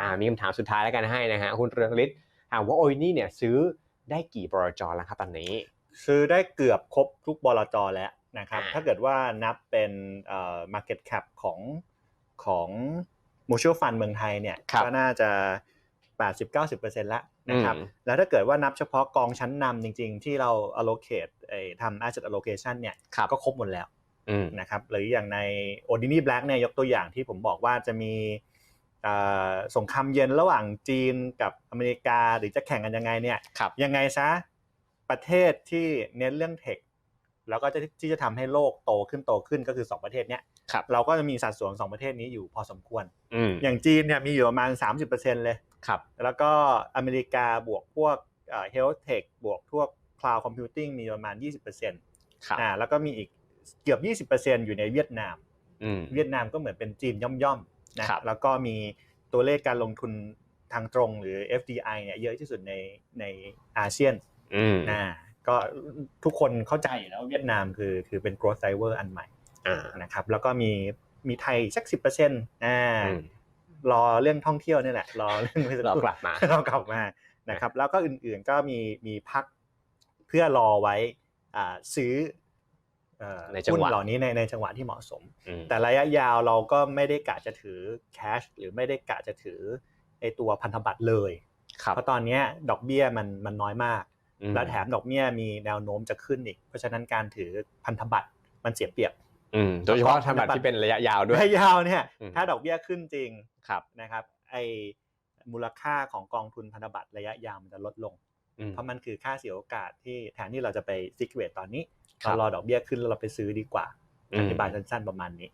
อ่ามีคำถามสุดท้ายแล้วกันให้นะฮะคุณเรืองฤทธิ์ถามว่าโอยนี่เนี่ยซื้อได้กี่บรจแล้วครับตอนนี้ ซื้อได้เกือบครบทุกบลจแล้วนะครับอ่าถ้าเกิดว่านับเป็นเอ่อ market cap ของของ mutual fund เมืองไทยเนี่ยครับก็น่าจะ 80-90%แล้วนะครับอืมแล้วถ้าเกิดว่านับเฉพาะกองชั้นนำจริง ๆ ที่เรา allocate เอ่อทำ asset allocation เนี่ยครับก็ครบหมดแล้วอืมนะครับหรืออย่างใน Ordinary Black เนี่ยยกตัวอย่างที่ผมบอกว่าจะมีเอ่อ สงครามเย็นระหว่างจีนกับอเมริกาหรือจะแข่งกันยังไงเนี่ยครับยังไงซะประเทศที่เน้นเรื่องเทคแล้วก็จะที่จะทำให้โลกโตขึ้นโตขึ้นก็คือ2ประเทศเนี้ยครับเราก็จะมีสัดส่วนสองประเทศนี้อยู่พอสมควรอืมอย่างจีนเนี่ยมีอยู่ประมาณ 30%เลยครับแล้วก็อเมริกาบวกพวกเฮลท์เทคบวกพวก cloud computing มีประมาณ 20%ครับอ่าแล้วก็มีอีกเกือบ 20%อยู่ในเวียดนามอืมเวียดนามก็เหมือนเป็นจีนย่อมๆ นะครับแล้วก็มีตัวเลขการลงทุนทางตรงหรือ FDI เนี่ยเยอะที่สุดในในอาเซียนอืมนะก็ทุกคนเข้าใจอยู่แล้วว่าเวียดนามคือคือเป็น growth driver อันใหม่อ่านะครับแล้วก็มีมีไทยสัก10%อ่าอืมรอเรื่องท่องเที่ยวนี่แหละรอเรื่องเรากลับมาเรากลับมานะครับ แล้วก็อื่นๆก็มีมีพักเพื่อรอไว้อ่าซื้อเอ่อ ในจังหวะหุ้นเหล่านี้ในในจังหวะที่เหมาะสมอืมแต่ระยะยาวเราก็ไม่ได้กะจะถือแคชหรือไม่ได้กะจะถือไอตัวพันธบัตรเลยครับเพราะตอนเนี้ยดอกเบี้ยมันมันน้อยมากอืมและแถมดอกเบี้ยมีแนวโน้มจะขึ้นอีก เพราะฉะนั้นการถือพันธบัตรมันเสียเปรียบอืมโดยเฉพาะธนบัตรที่เป็นระยะยาวด้วยระยะยาวเนี่ยอืมถ้าดอกเบี้ยขึ้นจริงครับนะครับไอมูลค่าของกองทุนพันธบัตรระยะยาวมันจะลดลงอืม เพราะมันคือค่าเสียโอกาสที่แทนที่เราจะไปซิกเวตตอนนี้ครับเรารอดอกเบี้ยขึ้นแล้วเราไปซื้อดีกว่าอืมอธิบายสั้นๆประมาณนี้